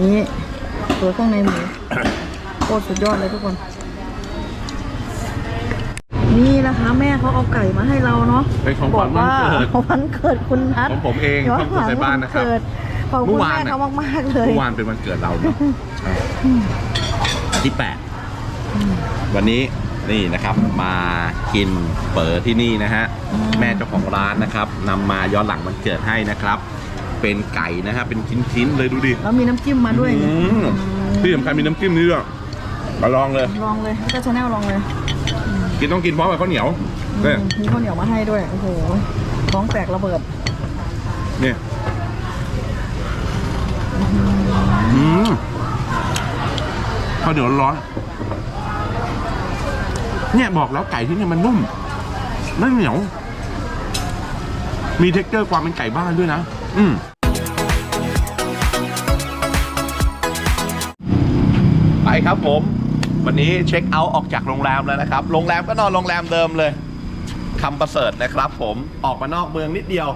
นี่ตัวข้างในหมูโคตรสุดยอดเลยทุกคน นี่นะคะแม่เขาเอาไก่มาให้เราเนาะเป็นของขบวัอญกวันว่าเกิด วันเกิดคุณนัทของผมเองย้อนครอบครัวไทยบ้านนะครับ วัเกิดขอบเมื่คุณอวานแม่น่ะเขามากๆเลย เมื่อวานเป็นวันเกิดเราเนาะที่แปดวันนี้นี่นะครับมากินเปิดที่นี่นะฮะแม่เจ้าของร้านนะครับนำมาย้อนหลังวันเกิดให้นะครับ เป็นไก่นะฮะเป็นชิ้นๆเลยดูดิแล้วมีน้ำจิ้มมาด้วยอืมที่สำคัญมีน้ำจิ้มนี่ด้วยมาลองเลย ลองเลยพี่ตาชาแนลลองเลยกินต้องกินพร้อมกับข้าวเหนียวอืเนี่ยมมีข้าวเหนียวมาให้ด้วย โอ้โหท้องแตกระเบิด เนี่ยอืมข้าวเหนียวร้อนเนี่ยบอกแล้วไก่ที่นี่มันนุ่มไม่เหนียว มีเท็กเจอร์ความเป็นไก่บ้านด้วยนะ อืม ไปครับผม วันนี้เช็คเอาท์ออกจากโรงแรมแล้วนะครับ โรงแรมก็นอนโรงแรมเดิมเลยคำประเสริฐนะครับ ผมออกมานอกเมืองนิดเดียว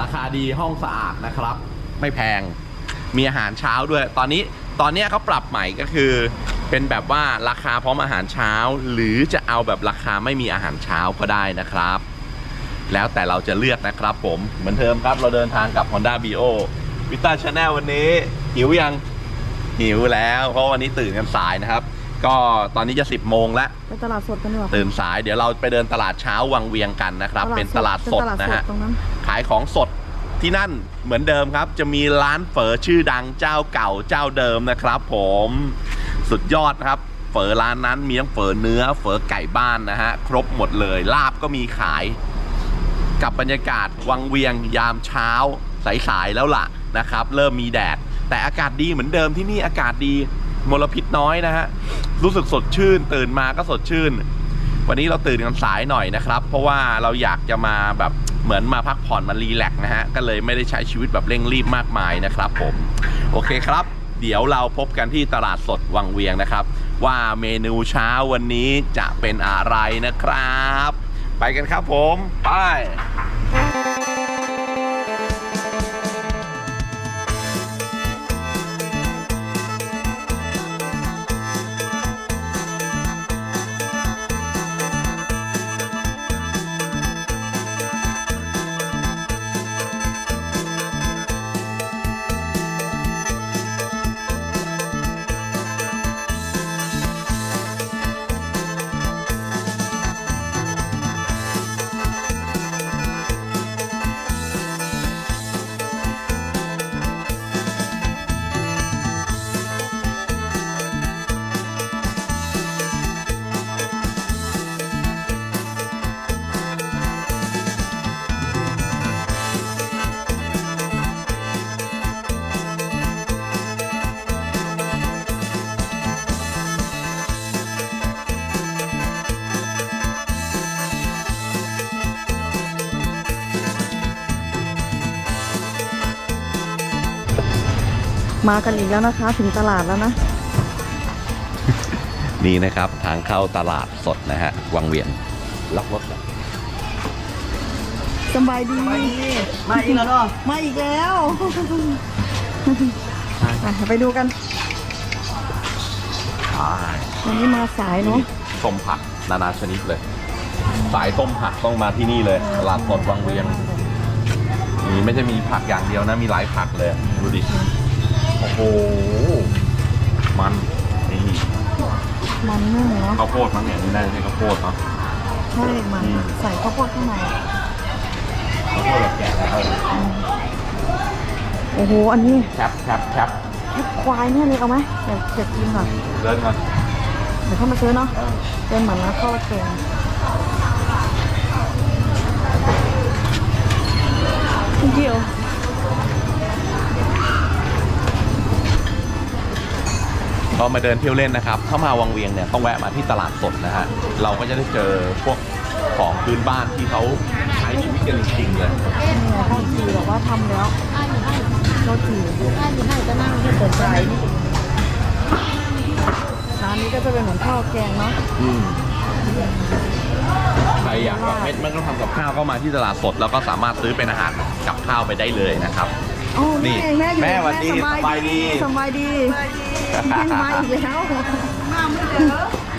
ราคาดีห้องสะอาดนะครับ ไม่แพงมีอาหารเช้าด้วย ตอนนี้ตอนนี้เขาปรับใหม่ก็คือเป็นแบบว่าราคาพร้อมอาหารเช้า หรือจะเอาแบบราคาไม่มีอาหารเช้าก็ได้นะครับ แล้วแต่เราจะเลือกนะครับผมเหมือนเดิมครับเราเดินทางกับ Honda Bio วิต้าชาแนลวันนี้หิวยัง หิวแล้วเพราะวันนี้ตื่นกันสายนะครับ ก็ตอนนี้จะ 10โมงแล้วไปตลาดสดกันดีกว่าตื่นสายเดี๋ยวเราไปเดินตลาดเช้าวังเวียงกันนะครับ เป็นตลาดสดเป็ตลานะฮะตรงนั้นขายของสดที่นั่นเหมือนเดิมครับ จะมีร้านเฝอชื่อดังเจ้าเก่าเจ้าเดิมนะครับ ผมสุดยอดนะครับเฝอร้านนั้นมีทั้งเฝอเนื้อเฝอไก่บ้านนะฮะครบหมดเลยลาบก็มีขาย กับบรรยากาศวังเวียงยามเช้าสายๆแล้วล่ะนะครับ เริ่มมีแดด แต่อากาศดีเหมือนเดิมที่นี่อากาศดีมลพิษน้อยนะฮะรู้สึกสดชื่น ตื่นมาก็สดชื่น วันนี้เราตื่นกันสายหน่อยนะครับ เพราะว่าเราอยากจะมาแบบเหมือนมาพักผ่อนมารีแลกซ์นะฮะก็เลยไม่ได้ใช้ชีวิตแบบเร่งรีบมากมายนะครับ ผม โอเคครับ เดี๋ยวเราพบกันที่ตลาดสดวังเวียงนะครับ ว่าเมนูเช้าวันนี้จะเป็นอะไรนะครับ ไปกันครับผม ไป มากันอีกแล้วนะคะ ถึงตลาดแล้วนะ นี่นะครับทางเข้าตลาดสดนะฮะ วังเวียงล็อกรถก่อนสบายดี มาอีกแล้วเนาะมาอีกแล้วอะไปดูกันวันนี้มาสายเนาะต้มผักนานาชนิดเลย สายต้มผักต้องมาที่นี่เลยตลาดสดวังเวียงมีไม่ใช่มีผักอย่างเดียวนะ มีหลายผักเลย ดูดิโอ้โห มันนี่มันนึ่งเนาะข้าวโพดมั้งเนี่ยนี่น่าจะใช่ข้าวโพดเนาะใช่มันอืมใส่ข้าวโพดข้างในข้าวโพดแบบแก่แล้วโอ้โห อันนี้แคปแคปแคปแคบควายเนี่ยเลยเอาไหมเดี๋ยวเดี๋ยวกินก่อนเดินก่อนเดี๋ยวเข้ามาซื้อเนาะเออเป็นเหมือนนะข้าวแกงเดียว ก็มาเดินเที่ยวเล่นนะครับเข้ามาวังเวียงเนี่ยต้องแวะมาที่ตลาดสดนะฮะ เราก็จะได้เจอพวกของพื้นบ้านที่เขาใช้ชีวิตกันจริงๆเลยเนี่ยข้าวจีบอกว่าทำแล้วข้าวจีถ้าอยู่ไหนก็นั่งที่เปิดใจร้านนี้ก็จะเป็นเหมือนข้าวแกงเนาะอืมใครอยากแบบไม่ไม่ต้องทำกับข้าวก็มาที่ตลาดสด แล้วก็สามารถซื้อเป็นอาหารกับข้าวไปได้เลยนะครับ โอ้แม่นี่แม่อยู่แม่หวัดดีแม่สบายดีสบายดีมาอีกแล้ว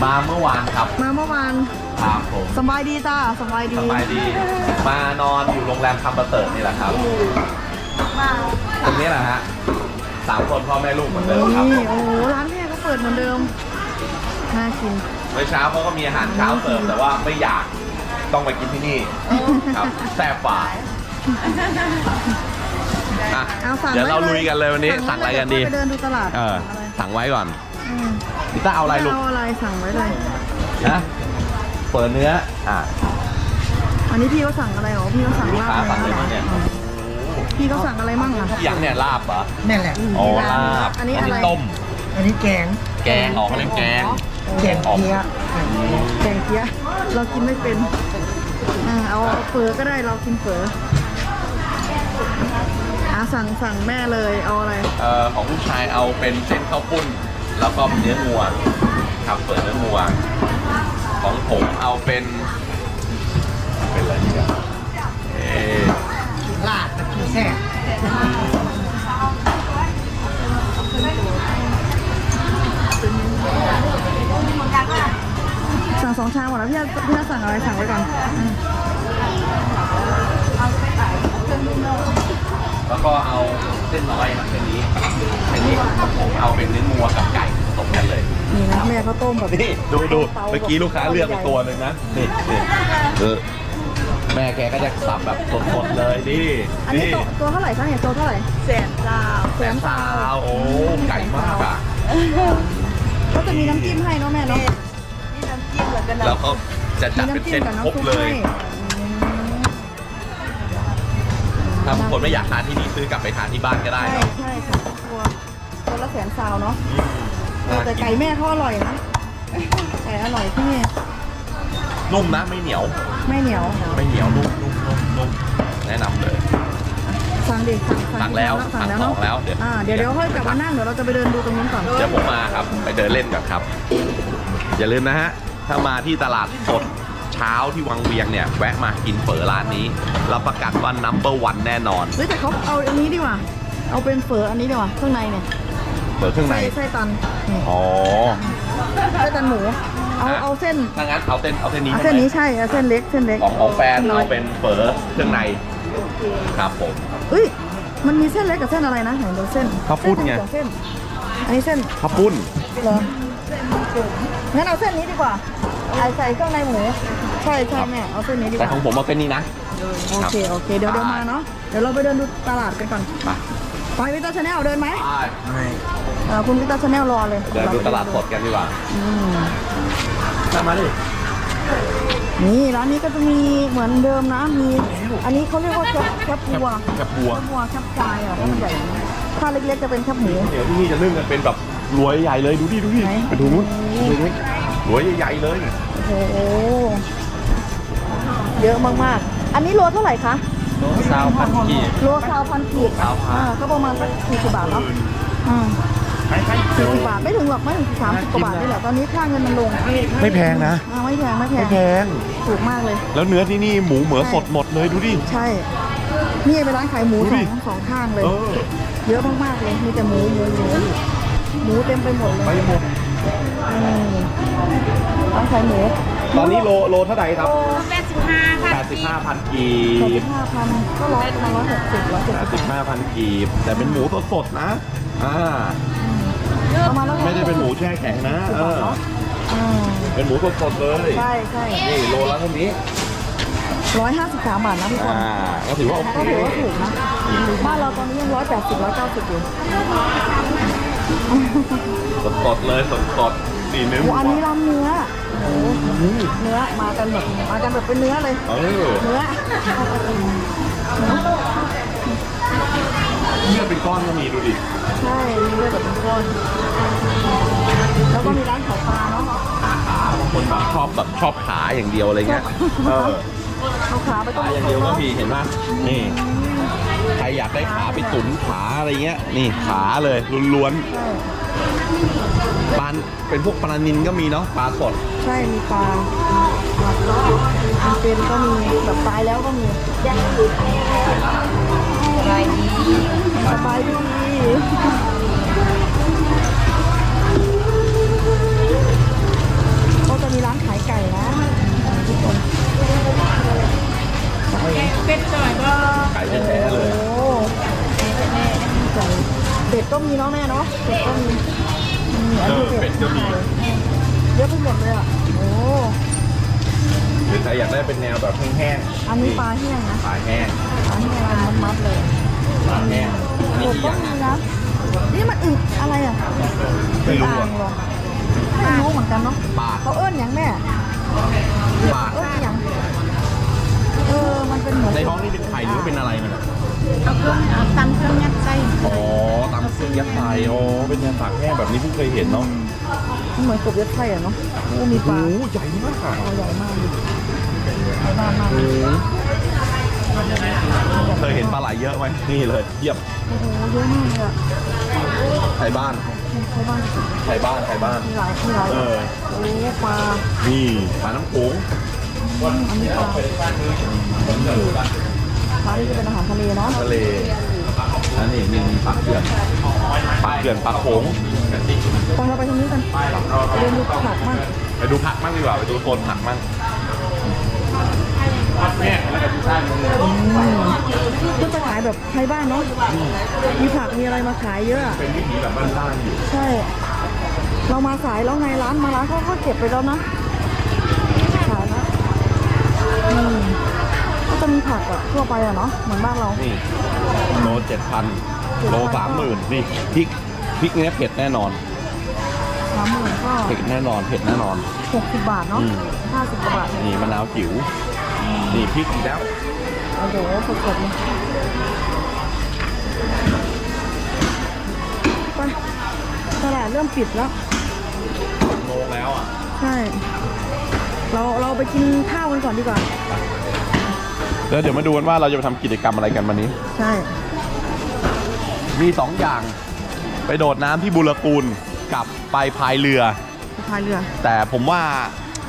มาเมื่อวานครับมาเมื่อวานครับผมสบายดีจ้าสบายดีสบายดี มานอนอยู่โรงแรมคำประเสริฐนี่แหละครับตรงนี้แหละฮะสามคนพ่อแม่ลูกเหมือนเดิมครับนี่โอ้โหร้านแม่ก็เปิดเหมือนเดิมน่ากิน เมื่อเช้าเขาก็มีอาหารเช้าเสิร์ฟแต่ว่าไม่อยากต้องไปกินที่นี่ครับแซ่บฝ่า อะเอาสั่งเดี๋ยวเราไลุยกันเลยวันนี้สั่งอะไรกันดีไปเดินดูตลาดเออสั่งไว้ก่อนมพี่ต้าเอาอะไรลูกเอาอะไรสั่งไว้เลย นะเปิดเนื้ออะ อันนี้พี่เขาสั่งอะไรหรอพี่เขาสั่งลูกลาบค้าสั่งอะไรบ้างเนี่ย พี่เขาสั่งอะไรมั่งอะอย่างเนี่ยลาบเหรอนั่นแหละ อ๋อลาบอันนี้อะไรต้ม อันนี้แกง แกงออกเขาเรียกแกง แกงเพี้ยแกงเคี้ยเรากินไม่เป็นอ่าเอาเอาเฝอก็ได้เรากินเฝอ อะสั่งสั่งแม่เลยเอาอะไร เอ่อของลูกชายเอาเป็นเส้นข้าวปุ้น แล้วก็เนื้องัวครับเปิดเนื้องัว ของผมเอาเป็น เป็นอะไรดีอะเอ๊ะลาดตะกี้แซ่บสั่งสองชามก่อนนะพี่พี่จะสั่งอะไรสั่งไว้ก่อนอืม แล้วก็เอาเส้นน้อยครับเส้นนี้เส้นนี้ผมเอาเป็นเนื้องัวกับไก่ตกกันเลยนี่นะแม่เขาต้มแบบนี่ดูดูเมื่อกี้ลูกค้าเลือกไปตัวหนึ่งนะนี่นี่เออแม่แกก็จะสับแบบสดๆเลยนี่อันนี้นี่ตัวตัวเท่าไหร่คะเนี่ยตัวเท่าไหร่แสนดาวแสนซาวโอ้ไก่มากอะก็จะมีน้ำจิ้มให้เนาะแม่เนาะแล้วเขาจะจัดเป็นเส้นครบเลย ถ้าบางคนไม่อยากทานที่นี่ซื้อกลับไปทานที่บ้านก็ได้ใช่เนาะใช่ค่ะตัวตัวละแสนซาวเนาะอืมเออแต่ไก่แม่เขาอร่อยนะไก่อร่อยที่นี่นุ่มนะไม่เหนียว ไม่เหนียวไม่เหนียวนุ่มนุ่มนุ่มนุ่มแนะนำเลยสั่งดิสั่งสั่งแล้วสั่งแล้วสั่งเนาะของแล้วเดี๋ยวอ่าเดี๋ยวเดี๋ยวค่อยกลับมานั่งเดี๋ยวเราจะไปเดินดูตรงนู้นก่อนเดี๋ยวผมมาครับไปเดินเล่นก่อนครับ อย่าลืมนะฮะถ้ามาที่ตลาดสด เช้าที่วังเวียงเนี่ย แวะมากินเฝอร้านนี้รับประกันว่านัมเบอร์วันแน่นอนเฮ้ยแต่เขาเอาอันนี้ดีกว่า เอาเป็นเฝออันนี้ดีกว่าข้างในเนี่ยเฝอเครื่องในไส้ไส้ตันนี่อ๋อไส้ตันหมู เอาฮะเอาเส้นถ้างั้นเอาเส้นเอาเส้นนี้เอาใช่เส้นไหมนี้ใช่เอาเส้นเล็กเส้นเล็กของของแฟนเอาเป็นเฝอเครื่องในครับผมเอ้ยมันมีเส้นเล็กกับเส้นอะไรนะไหนดูเส้นข้าวปุ้นไงเส้สอเส้นอันนี้เส้นข้าวปุ้นเหรองั้นเอาเส้นนี้ดีกว่าใส่ใส่เครื่องในหมูใช่ใช่แม่เอาเส้นนี้ดีกแต่ว่าของผมเอาเส้นนี้นะ โอเคโอเคเดี๋ยวเดี๋ยวมาเนาะเดี๋ยวเราไปเดินดูตลาดกันก่อนไป ไปวิตาชาแนลเดินไหมไปเออคุณวิตาชาแนลรอเลยเดินดูตลาดสดกันดีกว่า อืมตามมาดินี่ร้านนี้ก็จะมีเหมือนเดิมนะมี อันนี้เขาเรียกว่าแคบแคบวัวแคบวัว แคบวัวแคบควายอะถ้ามันใหญ่อย่างนี้ถ้าเล็กๆจะเป็นแคบหมู เดี๋ยวที่นี่จะนึ่งกันเป็นแบบรวยใหญ่เลยดูดิดูดิไหน ไปดูนู้นดูนู้นรวยใหญ่ๆเลย โอ้โห เยอะมากๆ อันนี้โลเท่าไหร่คะซาวพันกีบโลซาวพันกีบซาวพันอ่าก็ประมาณสักสี่สิบบาทเนาะอืมสี่สิบบาทไม่ถึงหรอกไม่ถึงสามสิบกว่าบาทนี่แหละตอนนี้ค่าเงินมันลงไม่แพงนะอ่าไม่แพงไม่แพไม่งแพงถูกมากเลย แล้วเนื้อที่นี่หมูเหมือสดหมดเลยดูดิใช่นี่เป็นร้านขายหมูดูสดิองสองข้างเลยเออเยอะมากๆเลยมีแต่หมูหมูหมูหมูเต็มไปหมดเลยไปหมดอืมร้านขายหมู ตอนนี้โลโลเท่าไหร่ครับแปดสิบห้าค่ะ85พันกีสองบห้าพันก็ร้อยประมาณร้อยหกสิบร้อยเจ็ดสิบ85พันกีบ แต่เป็นหมูสดๆนะ อ่า ประมาณร้อยหกสิบไม่ได้เป็นหมูแช่แข็งนะ เอออืมเป็นหมูสดๆเลย ใช่ใช่นี่โลละเท่านี้ ร้อยห้าสิบสามบาทนะพี่คนอ่า ก็ถือว่าโอเคก็ถือว่าถูกนะบ้านเราตอนนี้ยังร้อยแปดสิบร้อยเก้าสิบอยู่ สดๆเลยสดๆ สีเนื้อหโอ้มูอันนี้ร้านเนื้อโอ้เนื้อมากันแบบมากันแบบเป็นเนื้อเลย เออเนื้อเนื้อเป็นก้อนก็มีดูดิ ใช่มีเลือดแบบเป็นก้อนแล้วก็มีร้านขายปลาเนาะบางคนแบบชอบแบบชอบขาอย่างเดียวอะไรเงี้ย เออเอาขาไปต้มขาอย่างเดียวก็มีเห็นไหมนี่ใครอยากได้ขาไปตุ๋นขาอะไรเงี้ย นี่ขาเลยล้วนใช่ๆ ปลาเป็นพวกปลานินก็มีเนาะปลาสด ใช่มีปลามันเป็นก็มีแบบตายแล้วก็มีไรดีสบายดีก็จะมีร้านขายไก่นะทุกคนเป็ดจ่อยก็ไก่แท้ๆเลยโอ้ไก่เป็ดก็มีเนาะแม่เนาะเป็ดก็มีอืมอัน เอนี้อเป็ดก็มีเยอะไปหมดเลยอะ โอ้หรือใครอยากได้เป็นแนวแบบแห้งๆอันนี้ปลาแห้งนะ ปลาแห้งปลาแห้งมันมัดๆเลย ปลาแห้งอันผนี้มกี่อก็ย่างมีนะ นี่มันอึอะไรอะไม่รู้อ่าอะงเหรอไม่รู้เหมือนกันเนาะปลาเขาเอิ้นอย่างแม่ปลาเอิ้นอย่างเออ มันเป็นเหมือนในท้องนี่เป็นไข่หรือว่าเป็นอะไรมันอะ เอาเครื่องเอาตำเครื่องยัดไส้อ๋อตำเครื่องยัดไส้อ๋อเป็นแนวปากแห้งแบบนี้เพิ่งเคยเห็นเนาะมันเหมือนกบยัดไส้อะเนาะโอ้มีปโอ้ลาโหใหญ่มากอะตัวใหญ่มากเลยใหญ่มากมากโอ้โหเคยเห็นปลาไหลเยอะไหมนี่เลยเยียบโอ้โหเยอะมากเลยอะไทยบ้านเข้าบ้านไทยบ้านไทยบ้าน มีหลายมีหลายเออ โอ้ปลานี่ปลาน้ำโขงอันนี้ปลา ปลาที่เป็นอาหารทะเลเนาะทะเลอันนี้มีมีปลาเขื่อนปลาเขื่อนปลาโขงตอนเราไปทางนี้กันเรียนดูผักมากไปดูผักมั่งดีกว่าไปดูโซนผักมั่งเนี่ยแล้วก็ดูด้านนี้เลยอืมก็จะขายแบบไทยบ้านเนาะมีผักมีอะไรมาขายเยอะอะเป็นวิถีแบบบ้านๆอยู่ใช่ เรามาสายแล้วไงร้านมาร้านเขาก็เก็บไปแล้วนะขายนะอืมก็ จะมีผักแบบทั่วไปอะเนาะเหมือนบ้านเรา นี่โลเจ็ดพันโลสามหมื่นนี่พริกพริกเนี้ยเผ็ดแน่นอนสามหมื่นก็เผ็ดแน่นอนเผ็ดแน่นอน หกสิบบาทเนาะอืม ห้าสิบกว่าบาทนี่มะนาวจิ๋วนี่พริกอีกแล้วโอ้โหสดๆเลยไปตลาดเริ่มปิดแล้ว โลแล้วอะใช่ เราเราไปกินข้าวกันก่อนดีกว่า แล้วเดี๋ยวมาดูกันว่าเราจะไปทำกิจกรรมอะไรกันวันนี้ ใช่ มีสองอย่าง ไปโดดน้ำที่บุรกูลกับไปพายเรือไปพายเรือ แต่ผมว่า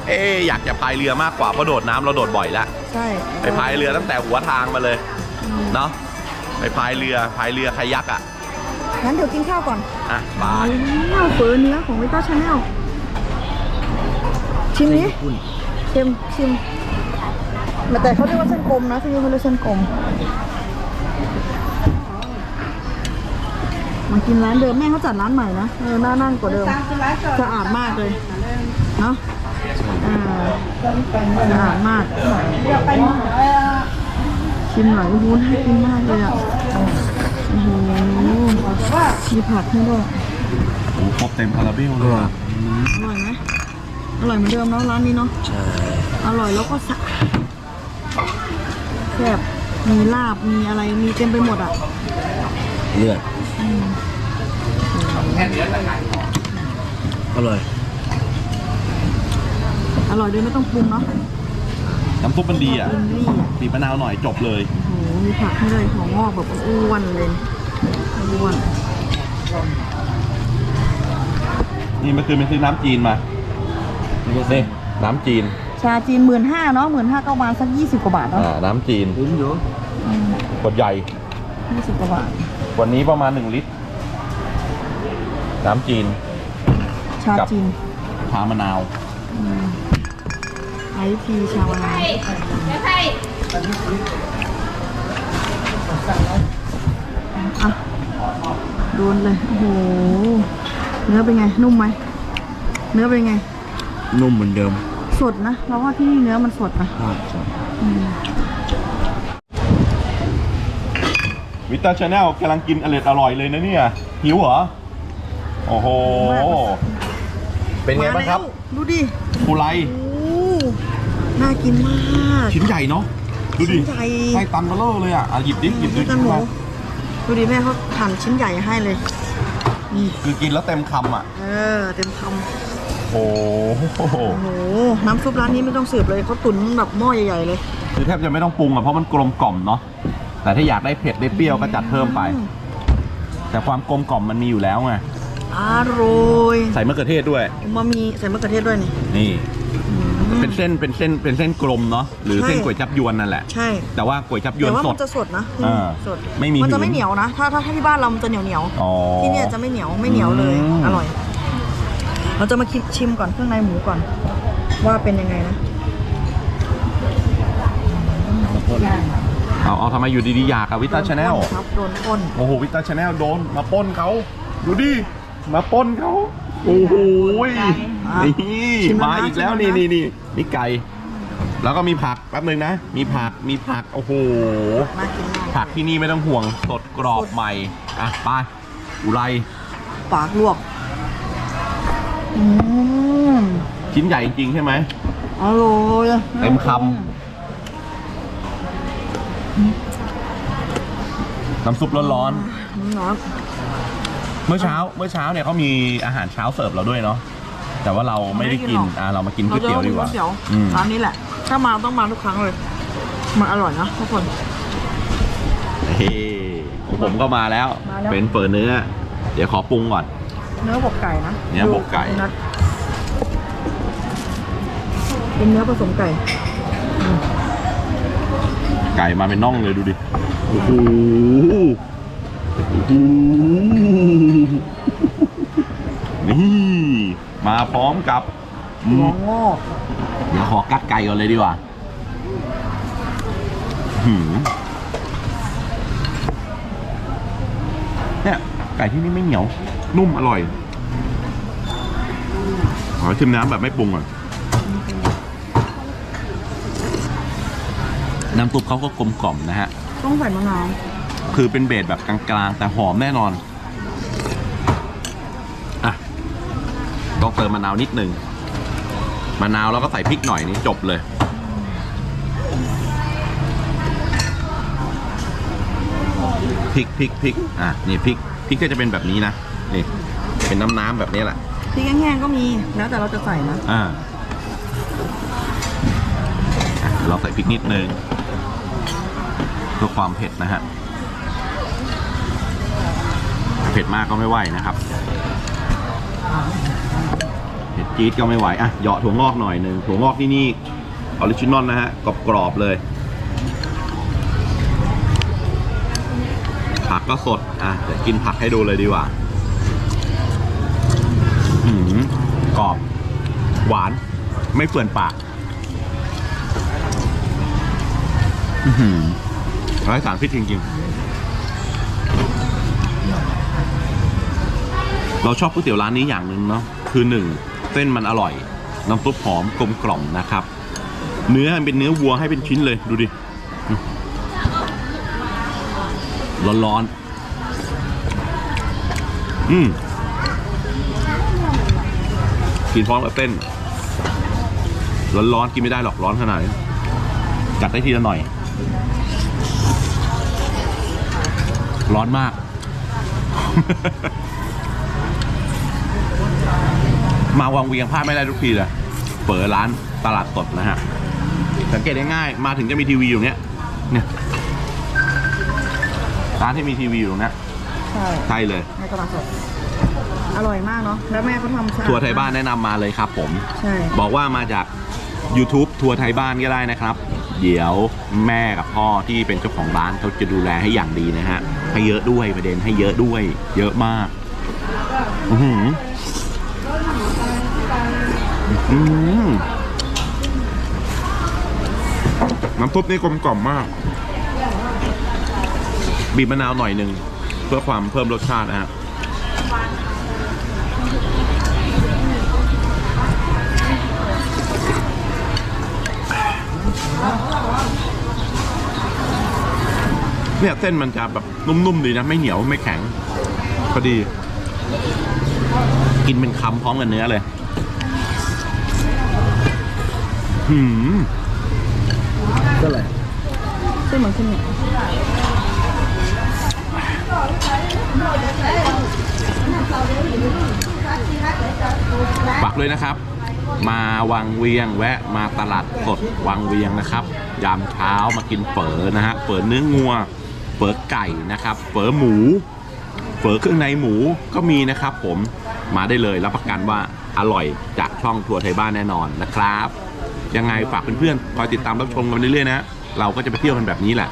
เอ๊ะอยากจะพายเรือมากกว่าเพราะโดดน้ำเราโดดบ่อยแล้ว ใช่ไปพายเรือตั้งแต่หัวทางมาเลย เนาะไปพายเรือพายเรือคายักอะ งั้นเดี๋ยวกินข้าวก่อนอะบายว้าวเฟอเนื้อของวิต้าชาแนลชิมนี้ชิมชิม แต่เขาเรียกว่าเส้นกลมนะที่นี่เขาเรียกเส้นกลม มากินร้านเดิมแม่เขาจัดร้านใหม่นะเออน่านั่งกว่าเดิมตามคือร้านจ่อยสะอาดมากเลยเนาะอ่าสะอาดมากเดี๋ยวไปเอ่อชิมหน่อยโอ้โหน่ากินมากเลยอะโอ้โหมีผักให้ด้วยครบเต็มคาราเบลเลยอร่อยไหมอร่อยเหมือนเดิมเนาะร้านนี้เนาะใช่อร่อยแล้วก็สะอาด แบบมีลาบมีอะไรมีเต็มไปหมดอะเลือดอืมอร่อย อร่อยด้วยไม่ต้องปรุงเนาะน้ำซุปมันดีอะอินนี่อะบีบมะนาวหน่อยจบเลยโอ้โหมีผักให้ด้วยหัวงอกแบบอ้วนเลยอ้วนนี่เมื่อคืนไปซื้อน้ำจีนมานี่น้ำจีน ชาจีนหมื่นห้าเนาะหมื่นห้าก็ประมาณสักยี่สิบกว่าบาทเนาะอ่าน้ำจีนคุ้มอยู่ขวดใหญ่ยี่สิบกว่าบาท วันนี้ประมาณหนึ่งลิตร น้ำจีน ชาจีน ชามะนาวอืมไอพีชาวนาเดี๋ยวให้อะโดนเลย โอ้โห เนื้อเป็นไง นุ่มไหม เนื้อเป็นไง นุ่มเหมือนเดิม สดนะเราว่าที่นี่เนื้อมันสดนะใช่ใช่อืมวิตาชาแนลกำลังกินอร่อยอร่อยเลยนะเนี่ย หิวเหรอ โอ้โห เป็นไงบ้างครับมแล้วดูดิปูไลโอ้น่ากินมาก ชิ้นใหญ่เนาะดูดิชิ้นใหญ่ไส้ตันเบลเลอร์เลยอะอะหยิบดิหยิบดิดูกันหมูดูดิแม่เขาหั่นชิ้นใหญ่ให้เลยนี่คือกินแล้วเต็มคำอะ เออ เต็มคำ โอ้โหโอ้โหน้ำซุปร้านนี้ไม่ต้องสืบเลยเขาตุ๋นแบบหม้อใหญ่ๆเลยคือแทบจะไม่ต้องปรุงอะเพราะมันกลมกล่อมเนาะแต่ถ้าอยากได้เผ็ดได้เปรี้ยวก็จัดเพิ่มไป แต่ความกลมกล่อมมันมีอยู่แล้วไงอร่อยใส่มะเขือเทศด้วยมามีใส่มะเขือเทศด้วยนี่นี่อืมเป็นเส้นเป็นเส้นเป็นเส้นกลมเนาะหรือใช่เส้นก๋วยจับยวนนั่นแหละใช่แต่ว่าก๋วยจับยวนแต่ว่าสมัดนจะสดนะอ่าสดไม่มีมันจะหืนไม่เหนียวนะถ้าถ้าถ้าที่บ้านเรามันจะเหนียวเหนียวๆอ๋อที่เนี่ยจะไม่เหนียวไม่เหนียวเลยอืมอร่อย เราจะมาคิดชิมก่อนเครื่องในหมูก่อน ว่าเป็นยังไงนะเอาเอาทำไมอยู่ดีๆอยากอะวิตาชาแนลโดนปล้ครับโดนปล้นโอ้โหวิตาชาแนลโดนมาปล้นเขาดูดิมาปล้นเขาโอ้โหยอะนี่ชิมแล้วนะมาอีกแล้วชิมแล้วนี่นะนี่นี่นี่ไก่แล้วก็มีผักแป๊บนึงนะ มีผักมีผักโอ้โหน่ากินมากผักที่นี่ไม่ต้องห่วงสดกรอบใหม่อะไปอุไรปากลวก อืมชิ้นใหญ่จริงๆใช่ไหม อร่อยเต็มคำน้ำซุปร้อนร้อนๆเมื่อเช้า เมื่อเช้าเนี่ยเขามีอาหารเช้าเสิร์ฟเราด้วยเนาะแต่ว่าเราไม่ได้กินอ่าเรามากินก๋วยเตี๋ยวดีกว่าก๋วยเตี๋ยวอืมร้านนี้แหละ ถ้ามาต้องมาทุกครั้งเลย มันอร่อยนะทุกคน เฮ้ของผมก็มาแล้ว มาแล้ว เป็นเปิดเนื้อ เดี๋ยวขอปรุงก่อน เนื้อบกไก่นะเนื้อบกไก่ ดูนัดเป็นเนื้อผสมไก่ ไก่มาเป็นน่องเลยดูดิ โอ้โหโอ้โหนี่มาพร้อมกับอืหัมวงอกเดี๋ยวขอกัดไก่ก่อนเลยดีกว่าหืมเนี่ยไก่ที่นี่ไม่เหนียว นุ่มอร่อยขอชิมน้ำแบบไม่ปรุงก่อนน้ำซุปเขาก็กลมกล่อมนะฮะ ต้องใส่มะนาว คือเป็นเบสแบบกลางๆ แต่หอมแน่นอน อะ ต้องเติมมะนาวนิดหนึ่งมะนาวแล้วก็ใส่พริกหน่อยนี่จบเลย พริกพริกพริกอะ นี่พริก พริกก็จะเป็นแบบนี้นะ นี่เป็นน้ำน้ำๆแบบนี้แหละ พริกแห้งๆก็มีแล้วแต่เราจะใส่นะ อ่าอะเราใส่พริกนิดนึงเพื่อความเผ็ดนะฮะ เผ็ดมากก็ไม่ไหวนะครับ เผ็ดจี๊ดก็ไม่ไหว อะเหยาะถั่วงอกหน่อยหนึ่งถั่วงอกที่นี่ออริจินอลนะฮะ กรอบๆเลย ผักก็สด อะเดี๋ยวกินผักให้ดูเลยดีกว่า อืม กรอบ หวาน ไม่เฟื่อนปากอื้อหือร้สารพิษจริงๆ เราชอบก๋วยเตี๋ยวร้านนี้อย่างหนึ่งเนาะคือหนึ่งเส้นมันอร่อย น้ำซุปหอมกลมกล่อมนะครับ เนื้อมันเป็นเนื้อวัวให้เป็นชิ้นเลยดูดิร้อนๆ อืม กินพร้อมกับเส้น ร้อนๆกินไม่ได้หรอกร้อนขนาดนี้จัดได้ทีละหน่อย ร้อนมาก มาวังเวียงพลาดไม่ได้ทุกทีเลยเปิดร้านตลาดสดนะฮะ สังเกตได้ง่ายมาถึงจะมีทีวีอยู่เนี้ยเนี่ยร้านที่มีทีวีอยู่ตรงเนี้ยใช่ใช่เลยในตลาดสด อร่อยมากเนาะแล้วแม่เขาทำสะอาดทัวร์ไทยบ้านแนะนำมาเลยครับผม ใช่บอกว่ามาจาก YouTube ทัวร์ไทยบ้านก็ได้นะครับ เดี๋ยวแม่กับพ่อที่เป็นเจ้าของร้านเขาจะดูแลให้อย่างดีนะฮะ ให้เยอะด้วยประเด็นให้เยอะด้วย เยอะมาก อือหืออืมน้ำซุปนี่กลมกล่อมมาก บีบมะนาวหน่อยหนึ่งเพื่อความเพิ่มรสชาตินะฮะ เนี่ยเส้นมันจะแบบนุ่มๆดีนะ ไม่เหนียวไม่แข็งพอดี กินเป็นคำพร้อมกับเนื้อเลยหืมก็เลยเส้นเหมือนข้าวเหนียวฝากเลยนะครับ มาวังเวียงแวะมาตลาดสดวังเวียงนะครับ ยามเช้ามากินเฝอนะฮะเฝอเนื้องัวเฝอไก่นะครับเฝอหมูเฝอเครื่องในหมูก็มีนะครับ ผมมาได้เลยรับประกันว่าอร่อยจากช่องทัวร์ไทยบ้านแน่นอนนะครับ ยังไงฝากเพื่อนๆคอยติดตามรับชมกันเรื่อยๆนะเราก็จะไปเที่ยวกันแบบนี้แหละ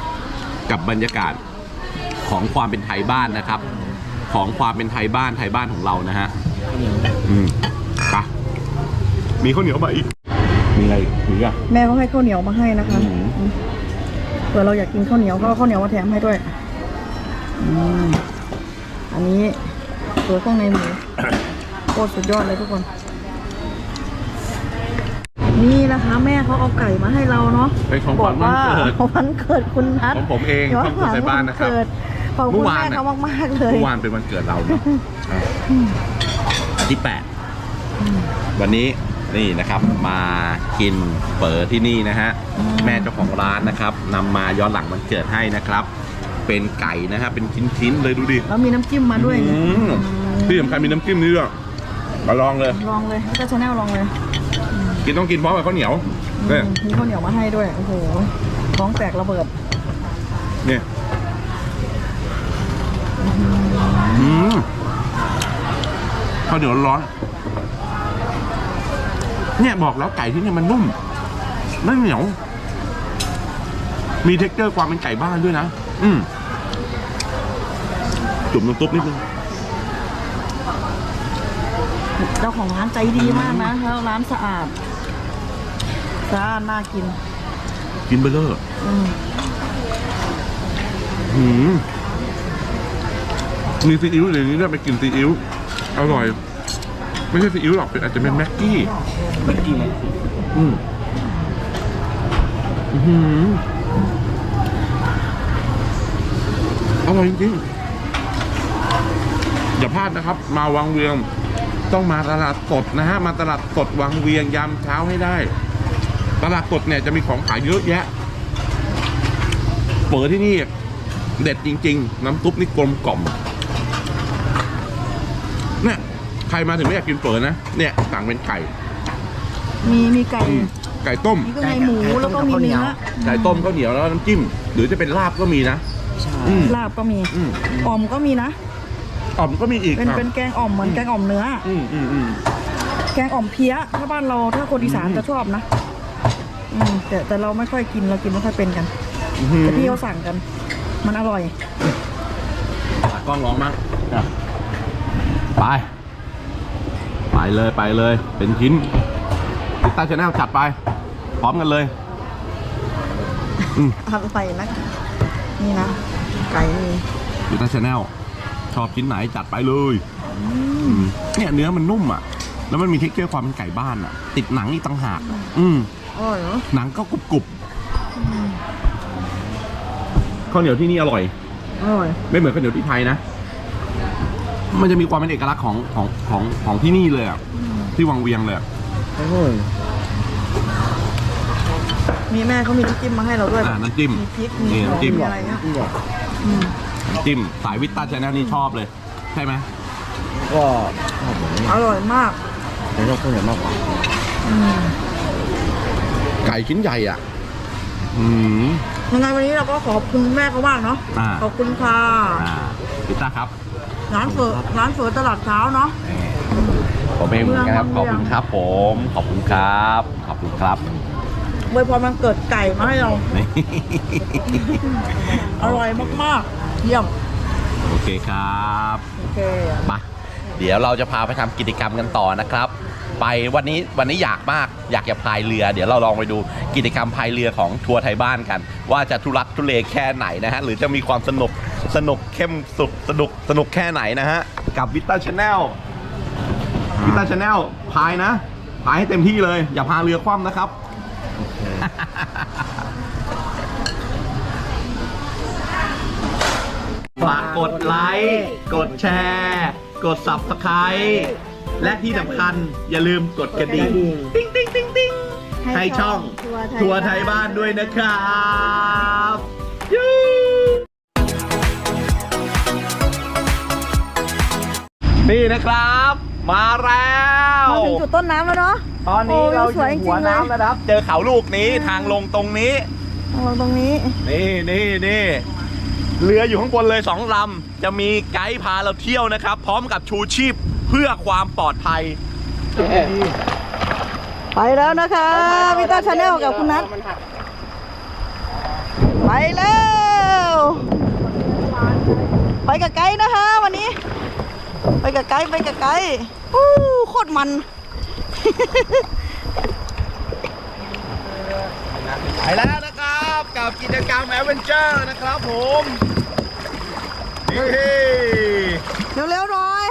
กับบรรยากาศของความเป็นไทยบ้านนะครับ ของความเป็นไทยบ้านไทยบ้านของเรานะฮะอืม มีข้าวเหนียวมาอีก มีอะไรอีกมีอะแม่เขาให้ข้าวเหนียวมาให้นะคะอืมอืมเผื่อเราอยากกินข้าวเหนียวเขาเอาข้าวเหนียวมาแถมให้ด้วยอืมอันนี้ตัวข้างในหมูโคตรสุดยอดเลยทุกคน นี่นะคะ แม่เขาเอาไก่มาให้เราเนาะเป็นของขบวัอญกวันว่าเกิดวันเกิดคุณนัทของผมเองย้อนครอบครัวหลังไทยบ้านนะครับวัเกิดขอบคุณเมื่อวานแม่น่ะเขามากๆเลยเมื่อวานเป็นวันเกิดเราเนาะอะอันที่แปดวันนี้ นี่นะครับ มากินเฝอที่นี่นะฮะแม่เจ้าของร้านนะครับนำมาย้อนหลังวันเกิดให้นะครับ เป็นไก่นะฮะเป็นชิ้นๆเลยดูดิแล้วมีน้ำจิ้มมาด้วยอืมที่สำคัญมีน้ำจิ้มนี่ด้วยมาลองเลย ลองเลยก็ชาแนลลองเลยกินต้องกินพร้อมกับข้าวเหนียวเนี่ยอืมมีข้าวเหนียวมาให้ด้วยโอ้โหท้องแตกระเบิดเนี่ยอืมข้าวเหนียวร้อน เนี่ยบอกแล้วไก่ที่เนี่ยมันนุ่มไม่เหนียว มีเท็กเจอร์ความเป็นไก่บ้านด้วยนะ อืมจุ่มน้ำซุปนิดนึง เจ้าของร้านใจดีมากนะแล้วร้านสะอาดสะอาดน่ากิน กินไปเลยอืมหืมมีซีอิ๊วอย่างนี้ด้วยไปกินซีอิ๊วอร่อย ไม่ใช่ซีอิ๊วหรอกเป็นอาจจะเป็นแม็กกี้ เมื่อกี้มันอืมอื้อหืออร่อยจริงๆอย่าพลาดนะครับ มาวังเวียง ต้องมาตลาดสดนะฮะ มาตลาดสดวังเวียงยามเช้าให้ได้ ตลาดสดเนี่ยจะมีของขายเยอะแยะ เปิดที่นี่ เด็ดจริง ๆ น้ำซุปนี่กลมกล่อมเนี่ยใครมาถึงไม่อยากกินเปิดนะ เนี่ยสั่งเป็นไก่ มีมีไก่อืมไก่ต้ม มีเครื่องในหมูแล้วก็มีเนื้อไก่ต้มข้าวเหนียวแล้วน้ำจิ้ม หรือจะเป็นลาบก็มีนะ ใช่อืม ลาบก็มีอืมอ่อมก็มีนะ อ่อมก็มีอีกเป็นอะเป็นแกงอ่อมเหมือนแกงอ่อมเนื้อ อืมอืมอืม แกงอ่อมเพี้ยถ้าบ้านเราถ้าคนอีสานอืม จะชอบนะ อืมแต่แต่เราไม่ค่อยกินเรากินไม่ค่อยเป็นกันอื้อหือแต่พี่เขาสั่งกัน มันอร่อย ตากล้องร้องมั้งไป ไปเลยไปเลย เป็นชิ้น ติดใต้ชแนลจัดไป พร้อมกันเลยอืมอะไรนะนี่นะ ไก่มีติดใต้ชแนลชอบชิ้นไหนจัดไปเลยอืมเนี่ยเนื้อมันนุ่มอะ แล้วมันมีเท็กเจอร์ความเป็นไก่บ้านอะ ติดหนังอีกต่างหากอะอืมอร่อยเนาะหนังก็กรุบกรุบข้าวเหนียวที่นี่อร่อยอร่อย ไม่เหมือนข้าวเหนียวที่ไทยนะ มันจะมีความเป็นเอกลักษณ์ของของของของที่นี่เลยอะที่วังเวียงเลยอะ โอ้ยมีแม่เขามีน้ำจิ้มมาให้เราด้วยอ่าน้ำจิ้ม มีพริกมีนี่หอมน้ำจิ้ม มีอะไรเงี้ยที่บอกอืมน้ำจิ้มสายวิตต้าชาแนลนี่ชอบเลย ใช่ไหมก็ชอบแบบนี้อร่อยมากผมชอบข้าวเหนียวมากกว่าอืมไก่ชิ้นใหญ่อะ อืม ยังไงวันนี้เราก็ขอบคุณแม่เขามากเนาะอ่า ขอบคุณค่ะอ่าวิตต้าครับ ร้านเฝอร้านเฝอตลาดเช้าเนาะ ผมเองเหมือนกันครับเมืขอองบคุณครับผม ขอบคุณครับ ขอบคุณครับอวยพรมันเกิดไก่มาให้เรานี่อร่อยมากๆ เยี่ยม โอเคครับ โอเค มา เดี๋ยวเราจะพาไปทำกิจกรรมกันต่อนะครับ ไปวันนี้วันนี้อยากมากอยากจะพายเรือ เดี๋ยวเราลองไปดูกิจกรรมพายเรือของทัวร์ไทยบ้านกัน ว่าจะทุรักทุเลแค่ไหนนะฮะ หรือจะมีความสนุกสนุกเข้มสุดสนุกสนุกแค่ไหนนะฮะ กับวิตาชาแนล วิตาชาแนลพายนะพายให้เต็มที่เลย อย่าพาเรือคว่ำนะครับ ฝากกดไลค์ กดแชร์ กด subscribe และที่สำคัญอย่าลืมกดกระดิ่ง ติ๊งติ๊งติ๊งติ๊งให้ช่องทัวร์ไทยบ้านด้วยนะครับยูนี่นะครับ มาแล้วมาถึงจุดต้นน้ำแล้วเนาะ ตอนนี้โอ้ยเราอสวยจริยู่งๆหัวเลย น้ำแล้วนะครับ เจอเขาลูกนี้ทางลงตรงนี้ ลงตรงนี้ นี่นี่นี่เรืออยู่ข้างบนเลยสองลำ จะมีไกด์พาเราเที่ยวนะครับ พร้อมกับชูชีพเพื่อความปลอดภัย ไปแล้วนะคะพี่ต้าชาแนลกับคุณนัทไปแล้ว ไปกับไกด์นะคะ วันนี้ ไปกับไกด์ไปกับไกด์ อู้โคตรมันไปแล้วนะครับกับกิจกรรมแอดเวนเจอร์นะครับผมนี่เร็วๆหน่อย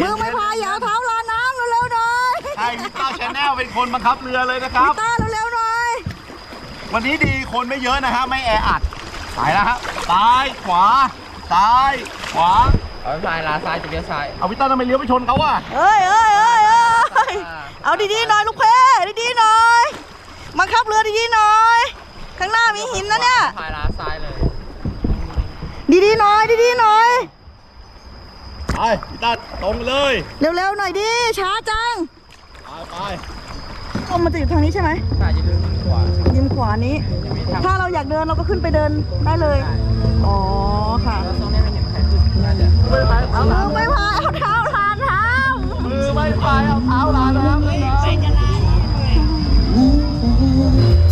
มือไม่พายอย่าเอาเท้าลาน้ำเร็วๆหน่อยให้พี่ต้าชาแนลเป็นคนบังคับเรือเลยนะครับต้าเร็วๆหน่อยวันนี้ดีคนไม่เยอะนะฮะไม่แออัดไปแล้วครับซ้ายขวาซ้ายขวา เอาซ้ายลาซ้ายจะเลี้ยวซ้ายเอาพี่ต้าทำไมเลี้ยวไปชนเขาอะเอ้ยเอ้ยเอ้ยเอ้ยเอาดีๆหน่อยลูกเพ่ดีๆหน่อยบังคับเรือดีๆหน่อย ข้างหน้ามีหินนะเนี่ยซ้ายลาซ้ายเลย ดีๆหน่อยดีๆหน่อยไปพี่ต้าตรงเลยเร็วๆหน่อยดิช้าจังไปไปเอามันจะอยู่ทางนี้ใช่ไหมซ้ายจะเลี้ยวขวายิมขวานี้ ถ้าเราอยากเดินเราก็ขึ้นไปเดินได้เลย อ๋อค่ะ แล้วตรงนี้ไม่เห็นใครขึ้นน่าจะเอามือไม่พายเอาเท้าทานเท้ามือไม่พายเอาเท้าลานะครับส